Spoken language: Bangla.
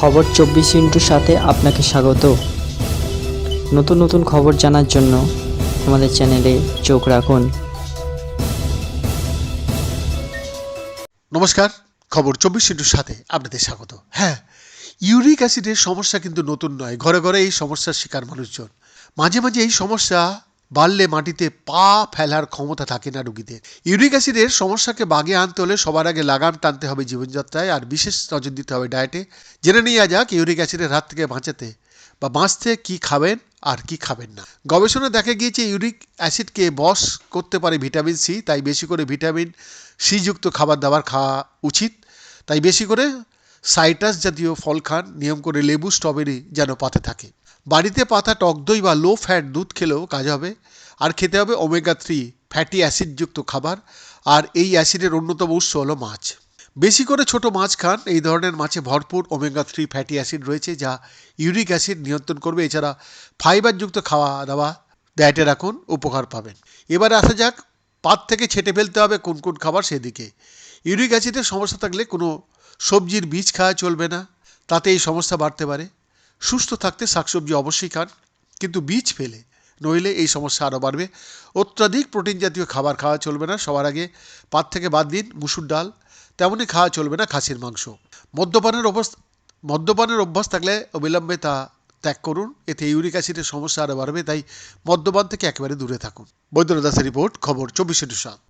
খবর চব্বিশ ইন্টুর সাথে আপনাকে স্বাগত। নতুন নতুন খবর জানার জন্য আমাদের চ্যানেলে চোখ রাখুন। নমস্কার, খবর চব্বিশ ইন্টুর সাথে আপনাদের স্বাগত। হ্যাঁ ইউরিক অ্যাসিডের সমস্যা কিন্তু নতুন নয়। ঘরে ঘরে এই সমস্যার শিকার মানুষজন। মাঝে মাঝে এই সমস্যা বাড়লে মাটিতে পা ফেলার ক্ষমতা থাকে না রুগীদের। ইউরিক অ্যাসিডের সমস্যাকে বাগে আনতে হলে সবার আগে লাগাম টানতে হবে জীবনযাত্রায়, আর বিশেষ নজর দিতে হবে ডায়েটে। জেনে নেওয়া যাক ইউরিক অ্যাসিডের হাত থেকে বাঁচাতে বা বাঁচতে কি খাবেন আর কি খাবেন না। গবেষণা দেখা গিয়েছে ইউরিক অ্যাসিডকে বশ করতে পারে ভিটামিন সি, তাই বেশি করে ভিটামিন সি যুক্ত খাবার দাবার খাওয়া উচিত। তাই বেশি করে সাইট্রাস জাতীয় ফল খান নিয়ম করে লেবু স্ট্রবেরি যেন পাতে থাকে। বাড়িতে পাতা, টক দই বা লো ফ্যাট দুধ খেলেও কাজ হবে। আর খেতে হবে ওমেগা থ্রি ফ্যাটি অ্যাসিডযুক্ত খাবার আর এই অ্যাসিডের অন্যতম উৎস হলো মাছ। বেশি করে ছোট মাছ খান, এই ধরনের মাছে ভরপুর ওমেগা থ্রি ফ্যাটি অ্যাসিড রয়েছে যা ইউরিক অ্যাসিড নিয়ন্ত্রণ করবে। এছাড়া ফাইবারযুক্ত খাওয়া দাওয়া ডায়েটে রাখুন, উপকার পাবেন। এবারে আসা যাক, পাত থেকে ছেটে ফেলতে হবে কোন কোন খাবার সেদিকে। ইউরিক অ্যাসিডের সমস্যা থাকলে কোনো সবজির বীজ খাওয়া চলবে না তাতে এই সমস্যা বাড়তে পারে। সুস্থ থাকতে শাকসবজি অবশ্যই খান, কিন্তু বীজ ফেলে, নইলে এই সমস্যা আরও বাড়বে। অত্যাধিক প্রোটিন জাতীয় খাবার খাওয়া চলবে না, সবার আগে পাত থেকে বাদ দিন, মুসুর ডাল, তেমনই খাওয়া চলবে না খাসির মাংস। মদ্যপানের অবস্থা, মদ্যপানের অভ্যাস থাকলে অবিলম্বে তা ত্যাগ করুন, এতে ইউরিক অ্যাসিডের সমস্যা আরও বাড়বে, তাই মদ্যপান থেকে একেবারে দূরে থাকুন। বৈদ্যনাথ দাসের রিপোর্ট, খবর চব্বিশে সাত